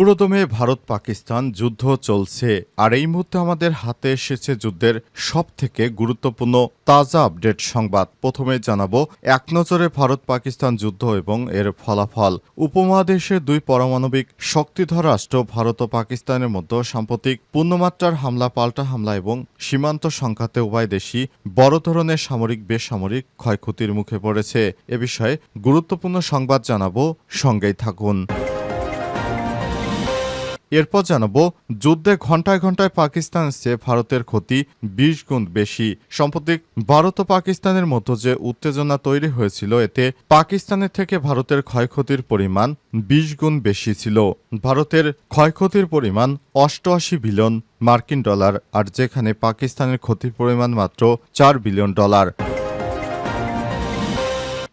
পুরোদমে ভারত পাকিস্তান যুদ্ধ চলছে, আর এই মুহূর্তে আমাদের হাতে এসেছে যুদ্ধের সব থেকে গুরুত্বপূর্ণ তাজা আপডেট সংবাদ। প্রথমে জানাব, এক নজরে ভারত পাকিস্তান যুদ্ধ এবং এর ফলাফল। উপমহাদেশের দুই পারমাণবিক শক্তিধর রাষ্ট্র, ভারত ও পাকিস্তানের মধ্যে সাম্প্রতিক পূর্ণমাত্রার হামলা, পাল্টা হামলা এবং সীমান্ত সংঘাতে উভয় দেশই বড় ধরনের সামরিক, বেসামরিক ক্ষয়ক্ষতির মুখে পড়েছে। এ বিষয়ে গুরুত্বপূর্ণ সংবাদ জানাব, সঙ্গেই থাকুন। এরপর জানাব, যুদ্ধে ঘন্টায় ঘন্টায় পাকিস্তানের চেয়ে ভারতের ক্ষতি বিশ গুণ বেশি। সম্প্রতি ভারত ও পাকিস্তানের মধ্যে যে উত্তেজনা তৈরি হয়েছিল, এতে পাকিস্তানের থেকে ভারতের ক্ষয়ক্ষতির পরিমাণ বিশ গুণ বেশি ছিল। ভারতের ক্ষয়ক্ষতির পরিমাণ অষ্টআশি বিলিয়ন মার্কিন ডলার, আর যেখানে পাকিস্তানের ক্ষতির পরিমাণ মাত্র চার বিলিয়ন ডলার।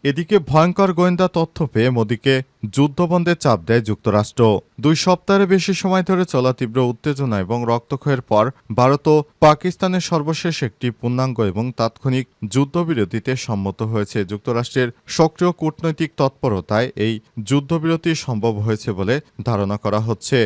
এদিকে ভয়ঙ্কর গোয়েন্দা তথ্য পেয়ে মোদীকে যুদ্ধবন্ধের চাপ দেয় যুক্তরাষ্ট্র। দুই সপ্তাহের বেশি সময় ধরে চলা তীব্র উত্তেজনা এবং রক্তক্ষয়ের পর ভারত ও পাকিস্তানের সর্বশেষ একটি পূর্ণাঙ্গ এবং তাৎক্ষণিক যুদ্ধবিরতিতে সম্মত হয়েছে। যুক্তরাষ্ট্রের সক্রিয় কূটনৈতিক তৎপরতায় এই যুদ্ধবিরতি সম্ভব হয়েছে বলে ধারণা করা হচ্ছে।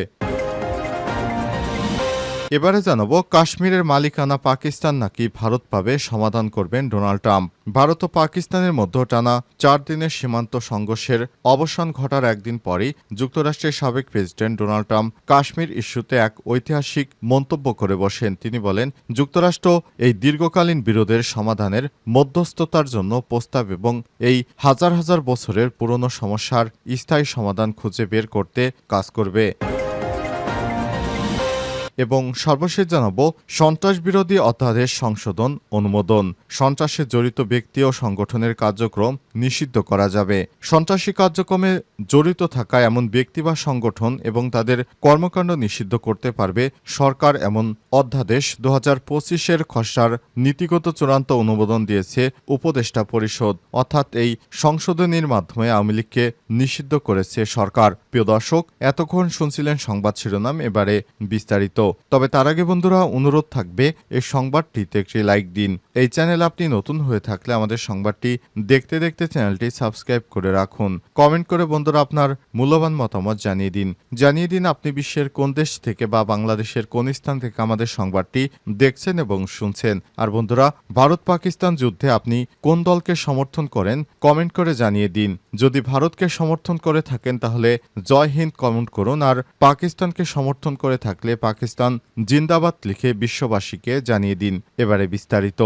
এবারে জানাব, কাশ্মীরের মালিকানা পাকিস্তান নাকি ভারত পাবে সমাধান করবেন ডোনাল্ড ট্রাম্প। ভারত ও পাকিস্তানের মধ্যে টানা চার দিনের সীমান্ত সংঘর্ষের অবসান ঘটার একদিন পরই যুক্তরাষ্ট্রের সাবেক প্রেসিডেন্ট ডোনাল্ড ট্রাম্প কাশ্মীর ইস্যুতে এক ঐতিহাসিক মন্তব্য করে বসেন। তিনি বলেন, যুক্তরাষ্ট্র এই দীর্ঘকালীন বিরোধের সমাধানের মধ্যস্থতার জন্য প্রস্তাব এবং এই হাজার হাজার বছরের পুরনো সমস্যার স্থায়ী সমাধান খুঁজে বের করতে কাজ করবে। এবং সর্বশেষ জানাব সন্ত্রাস বিরোধী অধ্যাদেশ সংশোধন, অনুমোদন। সন্ত্রাসে জড়িত ব্যক্তি ও সংগঠনের কার্যক্রম নিষিদ্ধ করা যাবে। সন্ত্রাসী কার্যক্রমে জড়িত থাকা এমন ব্যক্তি বা সংগঠন এবং তাদের কর্মকাণ্ড নিষিদ্ধ করতে পারবে সরকার এমন অধ্যাদেশ। দু হাজার পঁচিশের খসড়ার নীতিগত চূড়ান্ত অনুমোদন দিয়েছে উপদেষ্টা পরিষদ। অর্থাৎ এই সংশোধনীর মাধ্যমে আওয়ামী লীগকে নিষিদ্ধ করেছে সরকার। প্রিয় দর্শক, এতক্ষণ শুনছিলেন সংবাদ শিরোনাম, এবারে বিস্তারিত। তবে তার আগে বন্ধুরা অনুরোধ থাকবে এই সংবাদটিতে একটি লাইক দিন। এই চ্যানেল আপনি নতুন হয়ে থাকলে আমাদের সংবাদটি দেখতে দেখতে চ্যানেলটি সাবস্ক্রাইব করে রাখুন। কমেন্ট করে বন্ধুরা আপনার মূল্যবান মতামত জানিয়ে দিন। জানিয়ে দিন আপনি বিশ্বের কোন দেশ থেকে বা বাংলাদেশের কোন স্থান থেকে আমাদের সংবাদটি দেখছেন এবং শুনছেন। আর বন্ধুরা ভারত পাকিস্তান যুদ্ধে আপনি কোন দলকে সমর্থন করেন, কমেন্ট করে জানিয়ে দিন। যদি ভারতকে সমর্থন করে থাকেন, তাহলে জয় হিন্দ কমেন্ট করুন। আর পাকিস্তানকে সমর্থন করে থাকলে পাকিস্তান জিন্দাবাদ লিখে বিশ্ববাসীকে জানিয়ে দিন। এবারে বিস্তারিত।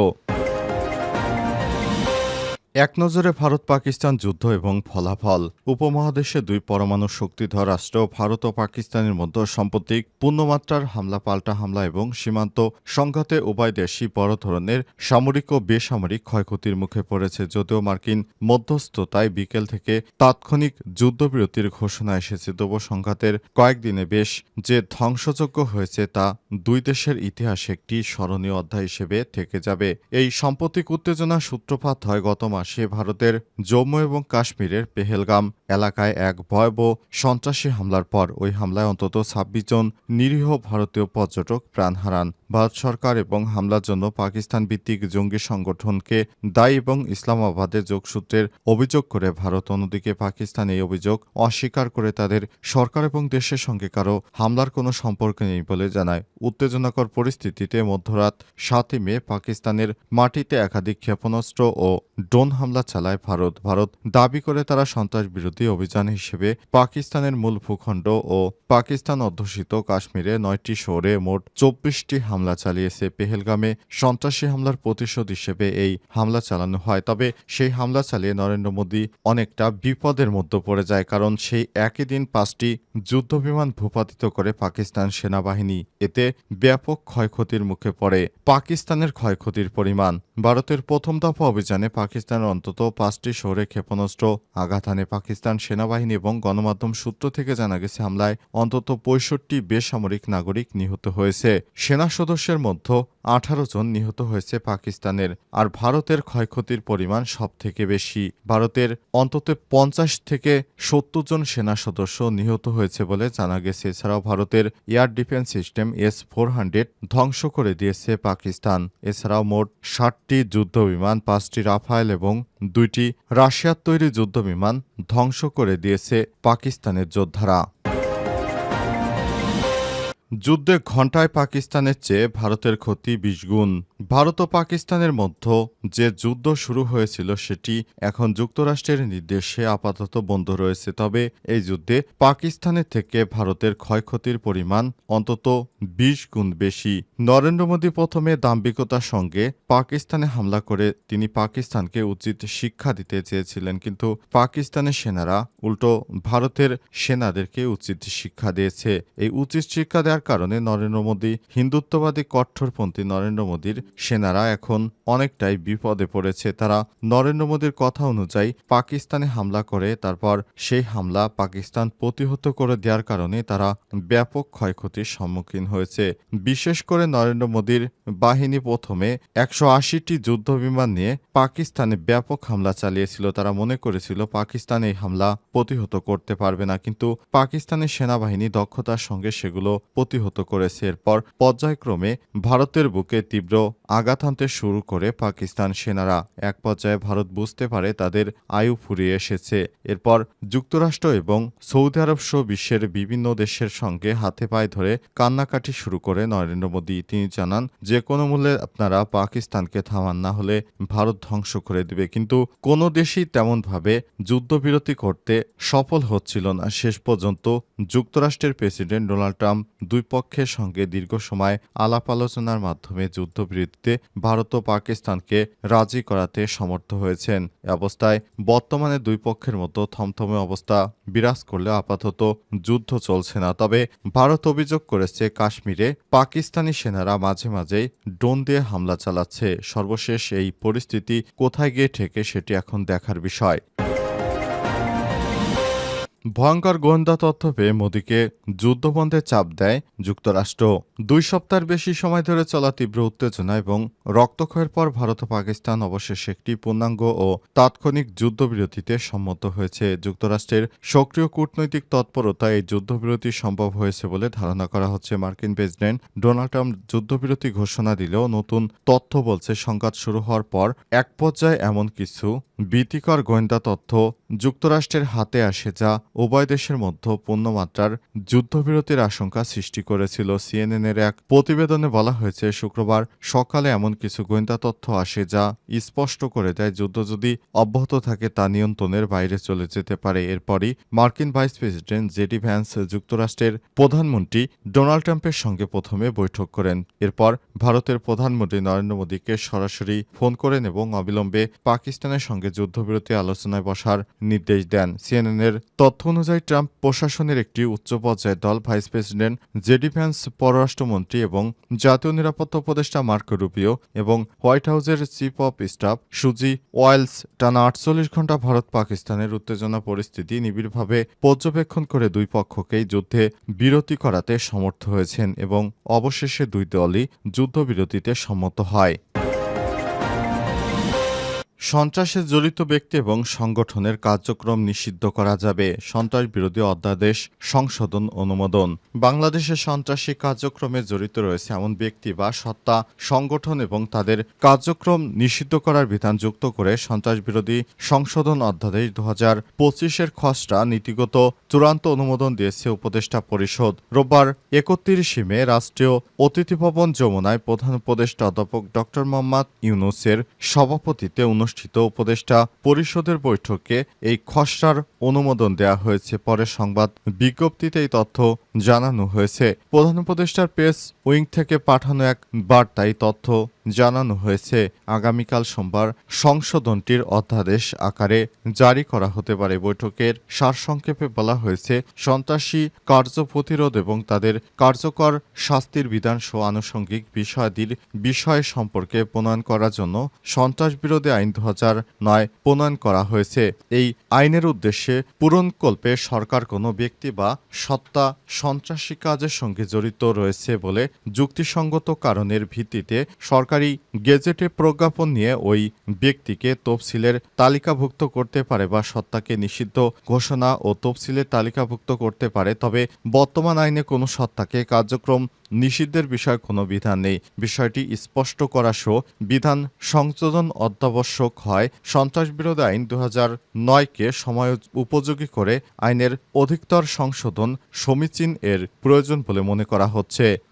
এক নজরে ভারত পাকিস্তান যুদ্ধ এবং ফলাফল। উপমহাদেশে দুই পরমাণু শক্তিধর রাষ্ট্র ভারত ও পাকিস্তানের মধ্যে সাম্প্রতিক পূর্ণমাত্রার হামলা, পাল্টা হামলা এবং সীমান্ত সংঘাতে উভয় দেশই বড় ধরনের সামরিক ও বেসামরিক ক্ষয়ক্ষতির মুখে পড়েছে, যদিও মার্কিন মধ্যস্থতায় বিকেল থেকে তাৎক্ষণিক যুদ্ধবিরতির ঘোষণা এসেছে। তবু সংঘাতের কয়েকদিনে বেশ যে ধ্বংসযোগ্য হয়েছে তা দুই দেশের ইতিহাসে একটি স্মরণীয় অধ্যায় হিসেবে থেকে যাবে। এই সাম্প্রতিক উত্তেজনার সূত্রপাত হয় গত মাসে। ভারতের জম্মু এবং কাশ্মীরের পেহেলগাম এলাকায় এক ভয়াবহ সন্ত্রাসী হামলার পর ওই হামলায় অন্তত ছাব্বিশ জন নিরীহ ভারতীয় পর্যটক প্রাণ হারান। ভারত সরকার এবং হামলার জন্য পাকিস্তান ভিত্তিক জঙ্গি সংগঠনকে দায়ী এবং ইসলামাবাদের যোগসূত্রের অভিযোগ করে ভারত। অন্যদিকে পাকিস্তান এই অভিযোগ অস্বীকার করে তাদের সরকার এবং দেশের সঙ্গে কারও হামলার কোনো সম্পর্ক নেই বলে জানায়। উত্তেজনাকর পরিস্থিতিতে মধ্যরাত সাতই মে পাকিস্তানের মাটিতে একাধিক ক্ষেপণাস্ত্র ও ড্রোন হামলা চালায় ভারত। ভারত দাবি করে তারা সন্ত্রাস বিরোধী অভিযান হিসেবে পাকিস্তানের মূল ভূখণ্ড ও পাকিস্তান অধ্যুষিত কাশ্মীরে নয়টি শহরে মোট চব্বিশটি হামলা চালিয়েছে। পেহেলগামে সন্ত্রাসী হামলার প্রতিশোধ হিসেবে এই হামলা চালানো হয়। তবে সেই হামলা চালিয়ে নরেন্দ্র মোদী অনেকটা বিপদের মধ্যে পড়ে যায়, কারণ সেই একই দিন পাঁচটি যুদ্ধবিমান ভূপাতিত করে পাকিস্তান সেনাবাহিনী। এতে ব্যাপক ক্ষয়ক্ষতির মুখে পড়ে পাকিস্তানের ক্ষয়ক্ষতির পরিমাণ। ভারতের প্রথম দফা অভিযানে পাকিস্তান পাকিস্তানের অন্তত পাঁচটি শহরে ক্ষেপণাস্ত্র, আঘাত হানে পাকিস্তান সেনাবাহিনী এবং গণমাধ্যম সূত্র থেকে জানা গেছে হামলায় অন্তত পঁয়ষট্টি বেসামরিক নাগরিক নিহত হয়েছে। সেনা সদস্যের মধ্যে আঠারো জন নিহত হয়েছে পাকিস্তানের, আর ভারতের ক্ষয়ক্ষতির পরিমাণ সব থেকে বেশি। ভারতের অন্তত পঞ্চাশ থেকে সত্তর জন সেনা সদস্য নিহত হয়েছে বলে জানা গেছে। এছাড়াও ভারতের air defence system S four hundred ধ্বংস করে দিয়েছে পাকিস্তান। এছাড়াও মোট ষাটটি যুদ্ধবিমান, পাঁচটি রাফায়েল এবং দুইটি রাশিয়ার তৈরি যুদ্ধবিমান ধ্বংস করে দিয়েছে পাকিস্তানের যোদ্ধারা। যুদ্ধে ঘণ্টায় পাকিস্তানের চেয়ে ভারতের ক্ষতি বিশ গুণ। ভারত ও পাকিস্তানের মধ্যে যে যুদ্ধ শুরু হয়েছিল সেটি এখন যুক্তরাষ্ট্রের নির্দেশে আপাতত বন্ধ রয়েছে। তবে এই যুদ্ধে পাকিস্তানের থেকে ভারতের ক্ষয়ক্ষতির পরিমাণ অন্তত বিশ গুণ বেশি। নরেন্দ্র মোদী প্রথমে দাম্ভিকতার সঙ্গে পাকিস্তানে হামলা করে তিনি পাকিস্তানকে উচিত শিক্ষা দিতে চেয়েছিলেন, কিন্তু পাকিস্তানের সেনারা উল্টো ভারতের সেনাদেরকে উচিত শিক্ষা দিয়েছে। এই উচিত শিক্ষা দেওয়ার কারণে নরেন্দ্র মোদী হিন্দুত্ববাদী কট্টরপন্থী নরেন্দ্র মোদীর সেনারা এখন অনেকটাই বিপদে পড়েছে। তারা নরেন্দ্র মোদীর কথা অনুযায়ী পাকিস্তানে হামলা করে, তারপর সেই হামলা পাকিস্তান প্রতিহত করে দেওয়ার কারণে তারা ব্যাপক ক্ষয়ক্ষতির সম্মুখীন হয়েছে। বিশেষ করে নরেন্দ্র মোদীর বাহিনী প্রথমে একশো আশিটি যুদ্ধবিমান নিয়ে পাকিস্তানে ব্যাপক হামলা চালিয়েছিল। তারা মনে করেছিল, পাকিস্তান এই হামলা প্রতিহত করতে পারবে না। কিন্তু পাকিস্তানের সেনাবাহিনী দক্ষতার সঙ্গে সেগুলো প্রতিহত করেছে। এরপর পর্যায়ক্রমে ভারতের বুকে তীব্র আঘাত হানতে শুরু করে পাকিস্তান সেনারা। এক পর্যায়ে ভারত বুঝতে পারে তাদের আয়ু ফুরিয়ে এসেছে। এরপর যুক্তরাষ্ট্র এবং সৌদি আরব সহ বিশ্বের বিভিন্ন দেশের সঙ্গে হাতে পায়ে ধরে কান্নাকাটি শুরু করে নরেন্দ্র মোদী। তিনি জানান, যে কোনো মূল্যে আপনারা পাকিস্তানকে থামান না হলে ভারত ধ্বংস করে দেবে। কিন্তু কোনো দেশই তেমনভাবে যুদ্ধবিরতি করতে সফল হচ্ছিল না। শেষ পর্যন্ত যুক্তরাষ্ট্রের প্রেসিডেন্ট ডোনাল্ড ট্রাম্প দুই পক্ষের সঙ্গে দীর্ঘ সময় আলাপ আলোচনার মাধ্যমে যুদ্ধবিরতিতে ভারত ও পাকিস্তানকে রাজি করাতে সমর্থ হয়েছেন। অবস্থায় বর্তমানে দুই পক্ষের মতো থমথমে অবস্থা বিরাজ করলে আপাতত যুদ্ধ চলছে না। তবে ভারত অভিযোগ করেছে, কাশ্মীরে পাকিস্তানি সেনারা মাঝে মাঝেই ড্রোন দিয়ে হামলা চালাচ্ছে। সর্বশেষ এই পরিস্থিতি কোথায় গিয়ে ঠেকে সেটি এখন দেখার বিষয়। ভয়ঙ্কর গোয়েন্দা তথ্য পেয়ে মোদীকে যুদ্ধবন্ধে চাপ দেয় যুক্তরাষ্ট্র। দুই সপ্তাহের বেশি সময় ধরে চলা তীব্র উত্তেজনা এবং রক্তক্ষয়ের পর ভারত ও পাকিস্তান অবশেষে একটি পূর্ণাঙ্গ ও তাৎক্ষণিক যুদ্ধবিরতিতে সম্মত হয়েছে। যুক্তরাষ্ট্রের সক্রিয় কূটনৈতিক তৎপরতা এই যুদ্ধবিরতি সম্ভব হয়েছে বলে ধারণা করা হচ্ছে। মার্কিন প্রেসিডেন্ট ডোনাল্ড ট্রাম্প যুদ্ধবিরতি ঘোষণা দিলেও নতুন তথ্য বলছে সংঘাত শুরু হওয়ার পর এক পর্যায়ে এমন কিছু ভীতিকর গোয়েন্দা তথ্য যুক্তরাষ্ট্রের হাতে আসে যা উভয় দেশের মধ্যে পূর্ণমাত্রার যুদ্ধবিরতির আশঙ্কা সৃষ্টি করেছিল। সিএনএনের এক প্রতিবেদনে বলা হয়েছে, শুক্রবার সকালে এমন কিছু গোয়েন্দা তথ্য আসে যা স্পষ্ট করে দেয়, যুদ্ধ যদি অব্যাহত থাকে তা নিয়ন্ত্রণের বাইরে চলে যেতে পারে। এরপরই মার্কিন ভাইস প্রেসিডেন্ট জেডি ভ্যান্স যুক্তরাষ্ট্রের প্রধানমন্ত্রী ডোনাল্ড ট্রাম্পের সঙ্গে প্রথমে বৈঠক করেন। এরপর ভারতের প্রধানমন্ত্রী নরেন্দ্র মোদীকে সরাসরি ফোন করেন এবং অবিলম্বে পাকিস্তানের সঙ্গে যুদ্ধবিরতি আলোচনায় বসার নির্দেশ দেন। সিএনএনের তথ্য অনুযায়ী ট্রাম্প প্রশাসনের একটি উচ্চ পর্যায়ের দল, ভাইস প্রেসিডেন্ট জেডি ভ্যান্স, পররাষ্ট্রমন্ত্রী এবং জাতীয় নিরাপত্তা উপদেষ্টা মার্ক রুবিও এবং হোয়াইট হাউসের chief of staff Susie Wiles টানা আটচল্লিশ ঘণ্টা ভারত পাকিস্তানের উত্তেজনা পরিস্থিতি নিবিড়ভাবে পর্যবেক্ষণ করে দুই পক্ষকেই যুদ্ধে বিরতি করাতে সমর্থ হয়েছেন এবং অবশেষে দুই দলই যুদ্ধবিরতিতে সম্মত হয়। সন্ত্রাসে জড়িত ব্যক্তি এবং সংগঠনের কার্যক্রম নিষিদ্ধ করা যাবে। সন্ত্রাস বিরোধী অধ্যাদেশ, সংশোধন, অনুমোদন। বাংলাদেশে সন্ত্রাসী কার্যক্রমে জড়িত রয়েছে এমন ব্যক্তি বা সত্তা, সংগঠন এবং তাদের কার্যক্রম নিষিদ্ধ করার বিধান যুক্ত করে সন্ত্রাস বিরোধী সংশোধন অধ্যাদেশ দু হাজার পঁচিশের খসড়া নীতিগত চূড়ান্ত অনুমোদন দিয়েছে উপদেষ্টা পরিষদ। রোববার একত্রিশে মে রাষ্ট্রীয় অতিথি ভবন যমুনায় প্রধান উপদেষ্টা অধ্যাপক ডক্টর মোহাম্মদ ইউনুসের সভাপতিতে অনুষ্ঠিত উপদেষ্টা পরিষদের বৈঠকে এই খসড়ার অনুমোদন দেয়া হয়েছে। পরে সংবাদ বিজ্ঞপ্তিতে এই তথ্য জানানো হয়েছে। প্রধান উপদেষ্টার প্রেস উইং থেকে পাঠানো এক বার্তায় তথ্য জানানো হয়েছে, আগামীকাল সোমবার সংশোধনটির অধ্যাদেশ আকারে জারি করা হতে পারে। বৈঠকের সারসংক্ষেপে বলা হয়েছে, সন্ত্রাসী কার্য প্রতিরোধ এবং তাদের কার্যকর শাস্তির বিধান সহ আনুষঙ্গিক বিষয়াদির বিষয় সম্পর্কে প্রণয়ন করার জন্য সন্ত্রাস বিরোধী আইন দু হাজার নয় প্রণয়ন করা হয়েছে। এই আইনের উদ্দেশ্যে পূরণকল্পে সরকার কোনো ব্যক্তি বা সত্তা সন্ত্রাসী কাজের সঙ্গে জড়িত রয়েছে বলে যুক্তিসঙ্গত কারণের ভিত্তিতে সরকারি গেজেটে প্রজ্ঞাপন নিয়ে ওই ব্যক্তিকে তফসিলের তালিকাভুক্ত করতে পারে বা সত্তাকে নিষিদ্ধ ঘোষণা ও তফসিলের তালিকাভুক্ত করতে পারে, তবে বর্তমান আইনে কোনো সত্তাকে কার্যক্রম নিষিদ্ধের বিষয়ে কোনো বিধান নেই। বিষয়টি স্পষ্ট করা সহ বিধান সংশোধন অত্যাবশ্যক হয়। সন্ত্রাস বিরোধী আইন দু হাজার নয়কে সময় উপযোগী করে আইনের অধিকতর সংশোধন সমীচীন এর প্রয়োজন বলে মনে করা হচ্ছে।